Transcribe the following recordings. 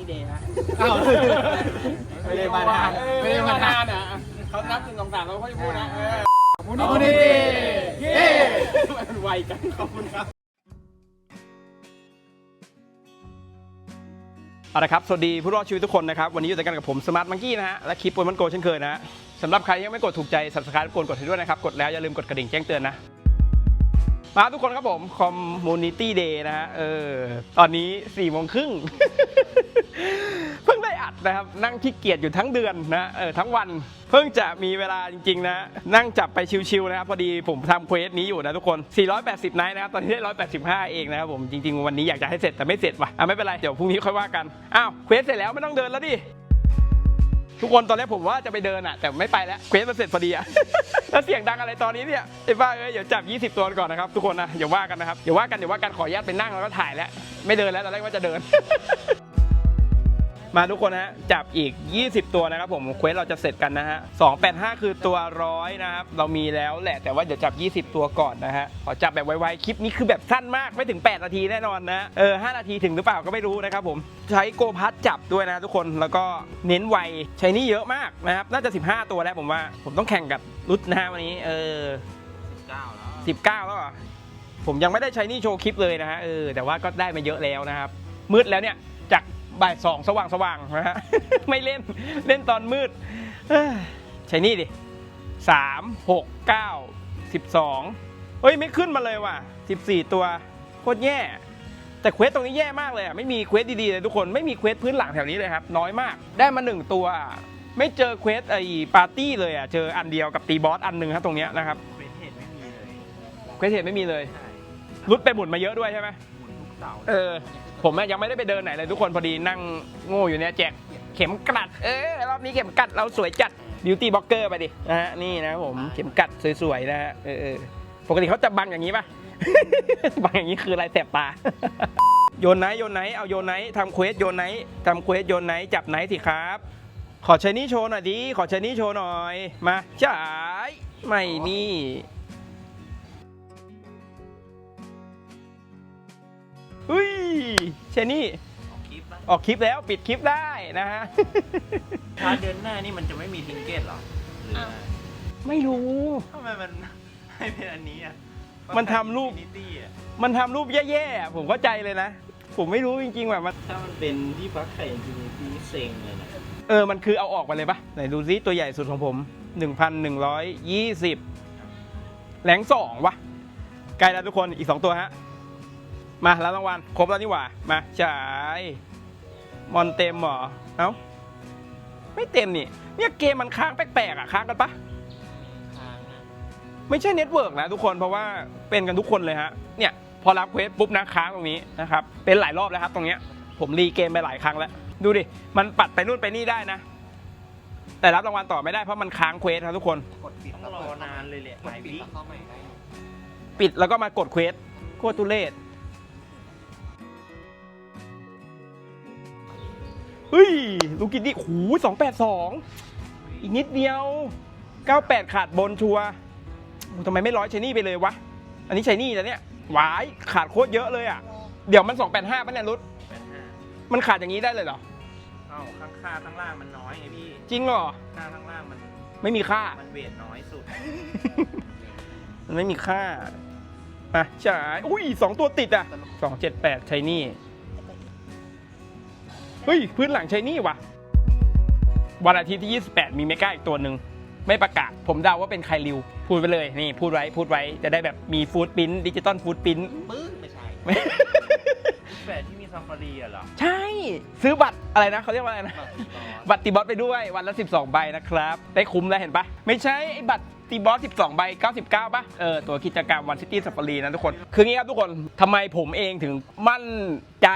ตี้เดย์ฮะอ้าวไม่ได้มานานไม่ได้มานานอะเขานับหนึ่งสองสามเราค่อยพูดนะเออมูนิตี้เย้มันไวจังขอบคุณครับเอาละครับ สวัสดีผู้รอดชีวิตทุกคนนะครับ วันนี้อยู่ด้วยกันกับผมสมาร์ทมังกี้นะฮะ และคลิปปนมันโกเช่นเคยนะฮะสำหรับใครยังไม่กดถูกใจ subscribe กดกดให้ด้วยนะครับ กดแล้วอย่าลืมกดกระดิ่งแจ้งเตือนนะ มาทุกคนครับผม Community Day นะฮะ เออ ตอนนี้4ี่โมงครึ่ง เพิ่งได้อัดนะครับนั่งขี้เกียจอยู่ทั้งเดือนนะเออทั้งวัน เพิ่งจะมีเวลาจริงๆนะ นั่งจับไปชิวๆนะครับพอดีผมทำเควสนี้อยู่นะทุกคน 480ไนท์นะครับตอนนี้ได้ 185 เองนะครับผมจริงๆ วันนี้อยากจะให้เสร็จแต่ไม่เสร็จว่ะอะไม่เป็นไรเดี๋ยวพรุ่งนี้ค่อยว่ากันอ้าวเควสเสร็จแล้วไม่ต้องเดินแล้วดิทุกคนตอนแรกผมว่าจะไปเดินอะแต่ไม่ไปแล้วเควสมันเสร็จพอดีอะแล้วเสียงดังอะไรตอนนี้เนี่ยไอ้บ้าเอ้ยเดี๋ยวจับ 20 ตัวก่อนนะครับทุกคนนะอย่าว่ากันนะครับอย่าว่ากันอย่าว่ากันขออนุญาตไปนั่งแล้วก็ถ่ายแล้วไม่เดินแล้วตอนแรกว่าจะเดิน มาทุกคนนะฮะจับอีก 20 ตัวนะครับผมเควสเราจะเสร็จกันนะฮะ285 คือตัวร้อยนะครับเรามีแล้วแหละแต่ว่าเดี๋ยวจับ 20 ตัวก่อนนะฮะขอจับแบบไวๆคลิปนี้คือแบบสั้นมากไม่ถึง 8 นาทีแน่นอนนะเออ5นาทีถึงหรือเปล่าก็ไม่รู้นะครับผมใช้โกพัดจับด้วยนะทุกคนแล้วก็เน้นไวใช้นี่เยอะมากนะครับน่าจะ 15 ตัวแล้วผมว่าผมต้องแข่งกับรุดนะฮะวันนี้เออ19แล้วเหรอผมยังไม่ได้ใช้นี่โชว์คลิปเลยนะฮะเออแต่ว่าก็ได้มาเยอะแล้วนะครับมืดแล้วเนี่ยจาก บ่ายสองสว่างสว่างๆนะฮะ ไม่เล่นเล่นตอนมืดเอ้ยใช้นี่ดิสามหกเก้าสิบสองเฮ้ย ไม่ขึ้นมาเลยว่ะสิบสี่ตัว โคตรแย่ แต่เควสตรงนี้แย่มากเลยอะ ไม่มีเควสดีๆเลยทุกคนไม่มีเควสพื้นหลังแถวนี้เลยครับ น้อยมากได้มาหนึ่งตัว ไม่เจอเควสไอ้ปาร์ตี้เลยอะ เจออันเดียวกับตีบอสอันหนึ่งครับตรงเนี้ยนะครับเควสเหตุไม่มีเลยเควสเห็นไม่มีเลยใช่รุดไปหมุนมาเยอะด้วยใช่ไหมหมุนทุกเสาเออ ผมอะยังไม่ได้ไปเดินไหนเลยทุกคนพอดีนั่งโง่อยู่เนี่ยแจกเข็มกลัด เออรอบนี้เข็มกลัดเราสวยจัดบิวตี้บล็อกเกอร์ไปดินะฮะนี่นะครับผมเข็มกลัดสวยๆนะฮะเออเออปกติเขาจะบังอย่างนี้ป่ะบังอย่างนี้คืออะไรแสบตาโยนไนท์โยนไนท์เอาโยนไนท์ทำเควสโยนไนท์ทำเควสโยนไนท์จับไนท์สิครับ ขอใช้นี่โชว์หน่อยดิขอใช้นี่โชว์หน่อยมาจ่ายไม่มี อุ้ยเชนี่คลิปนะออกคลิปแล้วปิดคลิปได้นะฮะถ้าเดือนหน้านี่มันจะไม่มีทิงเกตหรอหรือไม่รู้ ทำไมมันให้เป็นอันนี้อะมันทำรูปนิตี้อะมันทำรูปแย่ๆอะผมเข้าใจเลยนะ ผมไม่รู้จริงๆว่ามันถ้ามันเป็นที่พักไข่จริงๆนี่เซ็งเลยนะเออมันคือเอาออกไปเลยปะไหนดูซิตัวใหญ่สุดของผม 1,120แหลงสองวะใกล้แล้วทุกคนอีก 2 ตัวฮะ มาแล้วรางวัลครบแล้วนี่หว่า มาจ่ายมอนเต็มเหรอเอ้าไม่เต็มนี่ เนี่ยเกมมันค้างแปลกๆอะค้างกันปะทางอะไม่ใช่เน็ตเวิร์กนะทุกคนเพราะว่าเป็นกันทุกคนเลยฮะ เนี่ยพอรับเควสปุ๊บนะค้างตรงนี้นะครับ เป็นหลายรอบแล้วครับตรงเนี้ย ผมรีเกมไปหลายครั้งแล้ว ดูดิ มันปัดไปนู่นไปนี่ได้นะ แต่รับรางวัลต่อไม่ได้เพราะมันค้างเควสครับทุกคน กดปิดต้องรอนานเลยแหละหลายวิปิดแล้วก็มากดเควสโคตรทุเรศ เฮ้ย ลูกินดิหูสองแปดสองอีกนิดเดียว98ขาดบนชัวร์โอ้ทำไมไม่ร้อยใช้นี่ไปเลยวะ อันนี้ใช้นี่แล้วเนี่ยหวายขาดโคตรเยอะเลยอะ เดี๋ยวมัน285ป่ะเนี่ยรุดแปดห้ามันขาดอย่างนี้ได้เลยเหรอเอ้าข้างค่าข้างล่างมันน้อยไงพี่ จริงเหรอ ค่าข้างล่างมัน ไม่มีค่า มันเวทน้อยสุด มันไม่มีค่าอะใช่อุ้ยสองตัวติดอะสองเจ็ดแปดใช้นี่ เฮ้ย พื้นหลังใช้นี่วะวันอาทิตย์ที่ 28 มีเมกาอีกตัวหนึ่งไม่ประกาศ ผมเดาว่าเป็นใครริว พูดไปเลยนี่พูดไว้พูดไว้จะได้แบบมีฟูดปิ้นดิจิตอลฟูดปิ้นปื้นไม่ใช่แปดที่มีซาฟารีอะเหรอ ใช่ ซื้อบัตรอะไรนะเขาเรียกว่าอะไรนะ บัตรตีบอสบัตรตีบอสไปด้วยวันละ 12 ใบนะครับ ได้คุ้มแล้วเห็นปะไม่ใช่ไอ้บัตร ตีบอส 12 ใบ 99 ป่ะ เออ ตัวกิจกรรมวันซิตี้ซัฟฟารีนะทุกคน คืองี้ครับทุกคนทำไมผมเองถึงมั่นใจ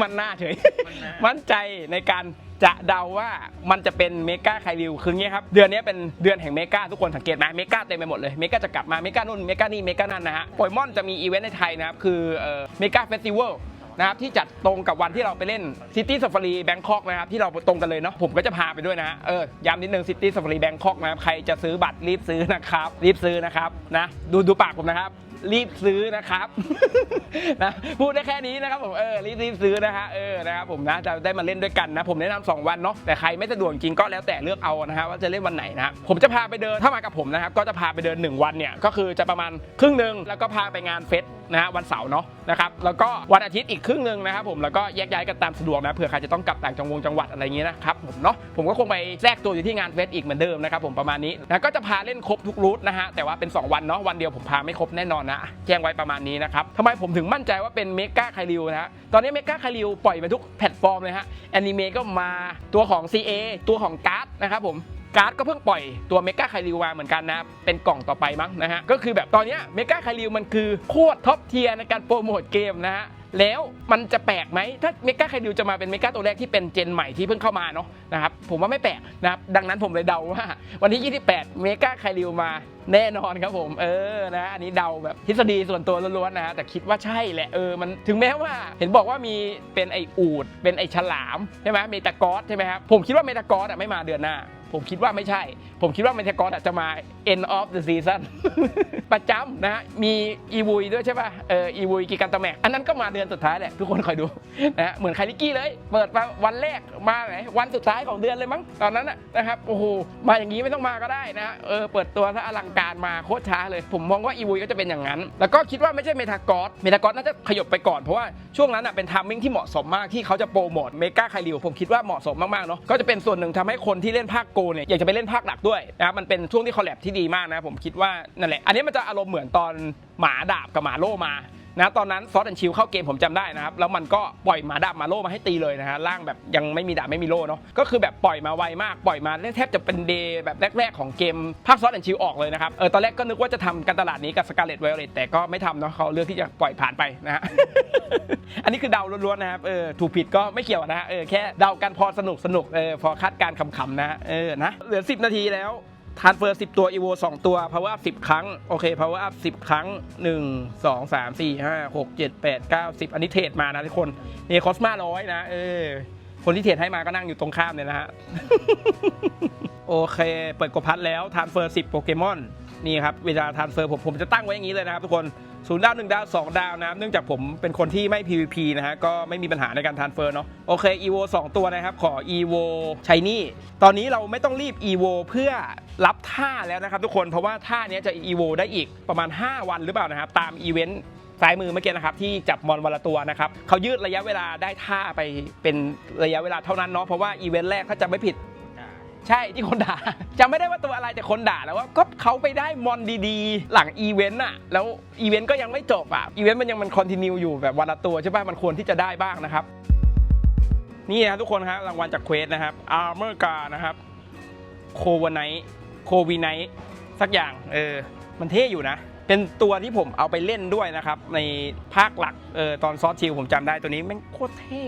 มันหน้าเฉยมันหน้ามั่นใจในการจะเดาว่ามันจะเป็นเมกาไคริวคืองี้ครับ เดือนนี้เป็นเดือนแห่งเมกาทุกคนสังเกตไหมเมกาเต็มไปหมดเลยเมกาจะกลับมาเมกานู่นเมกานี่เมกานั่นนะฮะโปเกมอนจะมีอีเวนต์ในไทยนะครับคือเมกาเฟสติวัล นะครับที่จัดตรงกับวันที่เราไปเล่นซิตี้ a ฟ a รีแบงคอกนะครับที่เราตรงกันเลยเนาะผมก็จะพาไปด้วยนะเออย้ำนิดนึงซิตี้ a ฟ a รีแบงคอกนะครับใครจะซื้อบัตรรีบซื้อนะครับรีบซื้อนะครับนะดูดูปากผมนะครับ รีบซื้อนะครับนะพูดได้แค่นี้นะครับผมเออรีบรีบซื้อนะฮะเออนะครับผมนะจะได้มาเล่นด้วยกันนะ ผมแนะนำสองวันเนาะแต่ใครไม่สะดวกจริงก็แล้วแต่เลือกเอานะฮะว่าจะเล่นวันไหนนะฮะผมจะพาไปเดินถ้ามากับผมนะครับก็จะพาไปเดินหนึ่งวันเนี่ยก็คือจะประมาณครึ่งหนึ่งแล้วก็พาไปงานเฟสนะฮะวันเสาร์เนาะนะครับแล้วก็วันอาทิตย์อีกครึ่งหนึ่งนะครับผมแล้วก็แยกย้ายกันตามสะดวกนะเผื่อใครจะต้องกลับต่างจังหวงจังหวัดอะไรอย่างเงี้ยนะครับผมเนาะผมก็คงไปแทรกตัวอยู่ที่งานเฟสอีกเหมือนเดิมนะครับผมประมาณนี้นะก็จะพาเล่นครบทุกรูทนะฮะแต่ว่าเป็น 2 วันเนาะวันเดียวผมพาไม่ครบแน่นอนนะแจ้งไว้ประมาณนี้นะครับทำไมผมถึงมั่นใจว่าเป็นเมกาไคลิวนะฮะตอนนี้เมกาไคลิวปล่อยไปทุกแพลตฟอร์มเลยฮะแอนิเมะก็มาตัวของ CA ตัวของการ์ดนะครับผมการ์ดก็เพิ่งปล่อยตัวเมกาไคลิวมาเหมือนกันนะ เป็นกล่องต่อไปมั้งนะฮะ ก็คือแบบตอนนี้เมกาไคลิวมันคือโคตรท็อปเทียร์ในการโปรโมทเกมนะฮะ แล้วมันจะแปลกไหมถ้าเมกาไคลิวจะมาเป็นเมกาตัวแรกที่เป็นเจนใหม่ที่เพิ่งเข้ามาเนาะนะครับผมว่าไม่แปลกนะครับดังนั้นผมเลยเดาว่า วันที่ 28 เมกาไคลิวมาแน่นอนครับผมเออนะอันนี้เดาแบบทฤษฎีส่วนตัวล้วนๆนะฮะแต่คิดว่าใช่แหละเออมันถึงแม้ว่าเห็นบอกว่ามีเป็นไออูด เป็นไอฉลามใช่ไหมเมตากอสใช่ไหมครับผมคิดว่าเมตากอสอะไม่มาเดือนหน้า ผมคิดว่าไม่ใช่ ผมคิดว่าเมทากอสอาจะมา end of the season ประจำนะฮะ มีอีวุยด้วยใช่ป่ะ เออ อีวุยกิกันตะแมก อันนั้นก็มาเดือนสุดท้ายแหละ ทุกคนคอยดูนะฮะ เหมือนไคลิกี้เลย เปิดมาวันแรกมาไหน วันสุดท้ายของเดือนเลยมั้ง ตอนนั้นนะครับ โอ้โห มาอย่างนี้ไม่ต้องมาก็ได้นะฮะเออ เปิดตัวถ้าอลังการมาโคตรช้าเลย ผมมองว่าอีวุยก็จะเป็นอย่างนั้น แล้วก็คิดว่าไม่ใช่เมทากอสเมทากอสน่าจะขยบไปก่อน เพราะว่าช่วงนั้นอะเป็นทามมิ่งที่เหมาะสมมากที่เขาจะโปรโมทเมกาไคลิวผมคิดว่าเหมาะสมมากๆเนาะ ก็จะเป็นส่วนหนึ่งทำให้คนที่เล่นภาคโกเนี่ยอยากจะไปเล่นภาคหลักด้วยนะครับมันเป็นช่วงที่คอลแลบที่ดีมากนะผมคิดว่านั่นแหละอันนี้มันจะอารมณ์เหมือนตอนหมาดาบกับหมาโลมา นะตอนนั้นซอสแอนชิลเข้าเกมผมจำได้นะครับ แล้วมันก็ปล่อยหมาดาบมาโลมาให้ตีเลยนะฮะร่างแบบยังไม่มีดาบไม่มีโลเนาะก็คือแบบปล่อยมาไวมากปล่อยมาแทบจะเป็นเดย์แบบแรก ๆ ของเกมภาคซอสแอนชิลออกเลยนะครับเออตอนแรกก็นึกว่าจะทำการตลาดนี้กับสกาเลตไวโอเลตแต่ก็ไม่ทำเนาะเขาเลือกที่จะปล่อยผ่านไปนะฮะอันนี้คือเดาล้วนๆนะครับเออถูกผิดก็ไม่เกี่ยวนะฮะเออแค่เดากันพอสนุกสนุกเออพอคาดการขำๆนะฮะเออนะเหลือ 10 นาทีแล้ว ทานเฟอร์สิบตัวอีโวสองตัว power up 10ครั้ง โอเค power up 10ครั้งหนึ่งสองสามสี่ห้าหกเจ็ดแปดเก้าสิบอันนี้เทรดมานะทุกคนเนี่คอสมาร้อยนะ เออ คนที่เทรดให้มาก็นั่งอยู่ตรงข้ามเนี่ยนะฮะ โอเค เปิดกดพัดแล้วทานเฟอร์สิบโปเกมอน นี่ครับเวลาทานเฟอร์ผมผมจะตั้งไว้อย่างนี้เลยนะครับทุกคนศูนย์ดาวหนึ่งดาวสองดาวนะครับเนื่องจากผมเป็นคนที่ไม่ PVP นะฮะก็ไม่มีปัญหาในการทานเฟอร์เนาะโอเค EVO 2 ตัวนะครับ ขอ EVO ชายนี่ตอนนี้เราไม่ต้องรีบ EVO เพื่อรับท่าแล้วนะครับทุกคนเพราะว่าท่านี้จะ EVO ได้อีกประมาณ 5 วันหรือเปล่านะครับตามอีเวนต์ซ้ายมือเมื่อกี้นะครับที่จับมอนวันละตัวนะครับเขายืดระยะเวลาได้ท่าไปเป็นระยะเวลาเท่านั้นเนาะเพราะว่าอีเวนต์แรกถ้าจำไม่ผิด ใช่ที่คนด่า จำไม่ได้ว่าตัวอะไรแต่คนด่าแล้วว่าก็เขาไปได้มอนดีๆ หลังอีเวนต์อะแล้วอีเวนต์ก็ยังไม่จบอะอีเวนต์มันยังมันคอนติเนียอยู่แบบวันละตัวใช่ป่ะมันควรที่จะได้บ้างนะครับ นี่นะทุกคนครับรางวัลจากเควสนะครับอาร์เมอร์กานะครับโควไนโควีไนสักอย่างเออมันเท่อยู่นะ เป็นตัวที่ผมเอาไปเล่นด้วยนะครับ ในภาคหลักเออตอนซอสชิลผมจำได้ตัวนี้แม่งโคตรเท่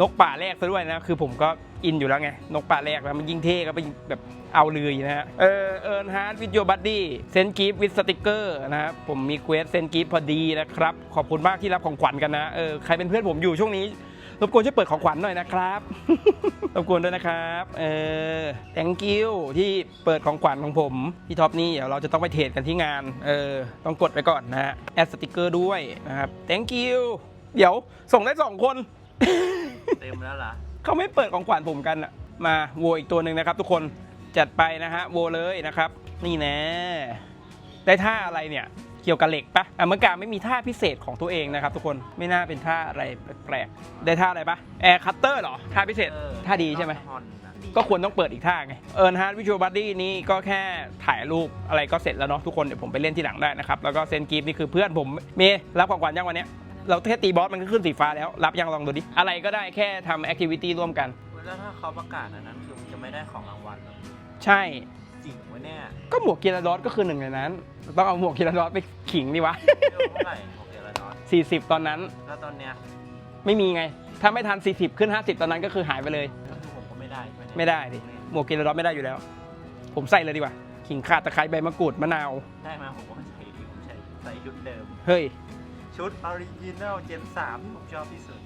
นกป่าแรกซะด้วยนะคือผมก็ อินอยู่แล้วไง นกป่าแรกแล้วมันยิ่งเท่ก็ไปแบบเอาเลยนะฮะ เออเอิร์นฮาร์ดวิดโยบัดดี้เซนกิฟวิดสติกเกอร์นะครับผมมีเควสเซนกิฟพอดีนะครับ ขอบคุณมากที่รับของขวัญกันนะ เออใครเป็นเพื่อนผมอยู่ช่วงนี้รบกวนช่วยเปิดของขวัญหน่อยนะครับ รบกวนด้วยนะครับ เออ thank you ที่เปิดของขวัญของผม พี่ท็อปนี่เดี๋ยวเราจะต้องไปเทรดกันที่งาน เออ ต้องกดไปก่อนนะฮะ แอดสติกเกอร์ด้วยนะครับ thank you เดี๋ยวส่งได้สองคน เต็มแล้วเหรอ เขาไม่เปิดของขวัญผมกันอะมาโวอีกตัวหนึ่งนะครับ ทุกคนจัดไปนะฮะโวเลยนะครับ นี่แน่ได้ท่าอะไรเนี่ยเกี่ยวกับเหล็กปะอะเมื่อการไม่มีท่าพิเศษของตัวเองนะครับ ทุกคนไม่น่าเป็นท่าอะไรแปลกๆได้ท่าอะไรปะแอร์คัตเตอร์เหรอท่าพิเศษเออท่าดีใช่ไหมฮอนนะก็ควรต้องเปิดอีกท่าไงเอิร์นฮาร์ดวิชวลบัดดี้นี้ก็แค่ถ่ายรูปอะไรก็เสร็จแล้วเนาะทุกคนเดี๋ยวผมไปเล่นที่หลังได้นะครับ แล้วก็เซนกีฟนี่คือเพื่อนผมเมย์รับของขวัญยังวันเนี้ย เราแค่ตีบอสมันก็ขึ้นสีฟ้าแล้ว รับยังลองดูดิ อะไรก็ได้แค่ทำแอคทิวิตี้ร่วมกัน แล้วถ้าเขาประกาศอันนั้นคือมันจะไม่ได้ของรางวัลเหรอใช่ จริงวะเนี่ยก็หมวกกีฬาดอสก็คือหนึ่งในนั้น ต้องเอาหมวกกีฬาดอสไปขิงดิวะ เท่าไหร่โอเคละดอน40 ตอนนั้นแล้วตอนเนี้ยไม่มีไง ถ้าไม่ทัน 40 ขึ้น 50 ตอนนั้นก็คือหายไปเลย ก็คือผมก็ไม่ได้ใช่ไหมเนี่ยไม่ได้ดิ หมวกกีฬาดอสไม่ได้อยู่แล้ว ผมใส่เลยดีกว่า ขิงข่าตะไคร้ใบมะกรูดมะนาว ได้มาผมก็ใส่ที่ผมใช้ใส่ชุดเดิม เฮ้ย ชุดออริจินัลเจนสามที่ผมชอบที่สุด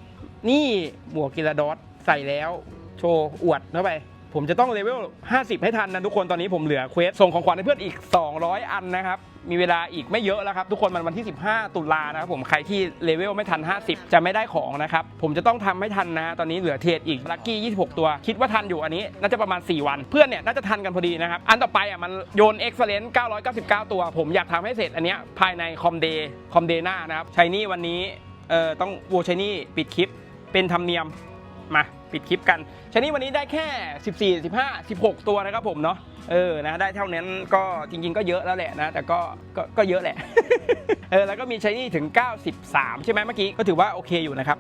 นี่หมวกกีฬาดอสใส่แล้ว โชว์อวดเข้าไป ผมจะต้องเลเวล 50 ให้ทันนะทุกคนตอนนี้ผมเหลือเควสส่งของขวัญให้เพื่อนอีก 200 อันนะครับ มีเวลาอีกไม่เยอะแล้วครับ ทุกคนมันวันที่ 15 ตุลานะครับผมใครที่เลเวลไม่ทัน 50 จะไม่ได้ของนะครับ ผมจะต้องทำให้ทันนะตอนนี้เหลือเทรดอีกลัคกี้ 26 ตัว คิดว่าทันอยู่อันนี้น่าจะประมาณ 4 วัน เพื่อนเนี่ยน่าจะทันกันพอดีนะครับอันต่อไปอะมันโยน Excellent 999 ตัว ผมอยากทำให้เสร็จอันเนี้ยภายในคอมเดย์คอมเดย์หน้านะครับชายนี่วันนี้เอ่อต้องโวชายนี่ปิดคลิปเป็นธรรมเนียมมา ปิดคลิปกันชนี้วันนี้ได้แค่ 14 15 16 ตัวนะครับผมเนาะเออนะได้เท่านั้นก็จริง ๆ ก็เยอะแล้วแหละนะ แต่ก็ก็ก็เยอะแหละเออแล้วก็มีชนี่ถึง 93 ใช่ไหมเมื่อกี้ก็ถือว่าโอเคอยู่นะครับ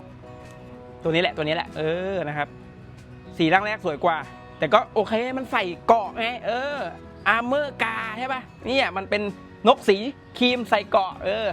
ตัวนี้แหละตัวนี้แหละ เออนะครับสีร่างแรกสวยกว่า แต่ก็โอเคมันใส่เกาะไงเอออาร์เมอร์กาใช่ปะเนี่มันเป็นนกสีครีมใส่เกาะเออ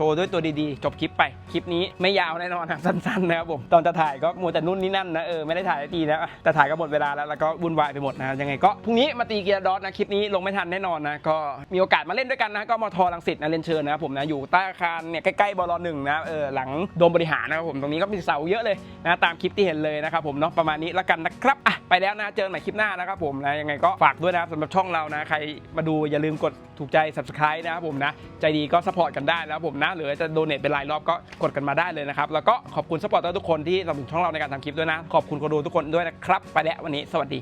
โชว์ด้วยตัวดีๆ จบคลิปไป คลิปนี้ไม่ยาวแน่นอนนะสั้นๆนะครับผมตอนจะถ่ายก็มัวแต่นู่นนี่นั่นนะเออไม่ได้ถ่ายสักทีนะแต่ถ่ายก็หมดเวลาแล้วแล้วก็วุ่นวายไปหมดนะยังไงก็พรุ่งนี้มาตีเกียร์ดอทนะคลิปนี้ลงไม่ทันแน่นอนนะก็มีโอกาสมาเล่นด้วยกันนะก็มทรังสิตนะเรียนเชิญนะผมนะอยู่ใต้อาคารเนี่ยใกล้ๆบลหนึ่งนะเออหลังโดมบริหารนะครับผมตรงนี้ก็มีเสาเยอะเลยนะตามคลิปที่เห็นเลยนะครับผมเนาะประมาณนี้แล้วกันนะครับอะไปแล้วนะเจอกันใหม่คลิปหน้านะครับผมนะยังไงก็ฝากด้วยนะสำหรับช่องเรานะใครมาดูอย่าลืมกด ถูกใจ subscribe นะครับผมนะ ใจดีก็สปอร์ตกันได้นะครับผมนะ หรือจะโดเนทเป็นรายรอบก็กดกันมาได้เลยนะครับ แล้วก็ขอบคุณสปอร์ตทุกคนที่สนับสนุนช่องเราในการทำคลิปด้วยนะ ขอบคุณคนดูทุกคนด้วยนะครับ ไปแล้ววันนี้ สวัสดี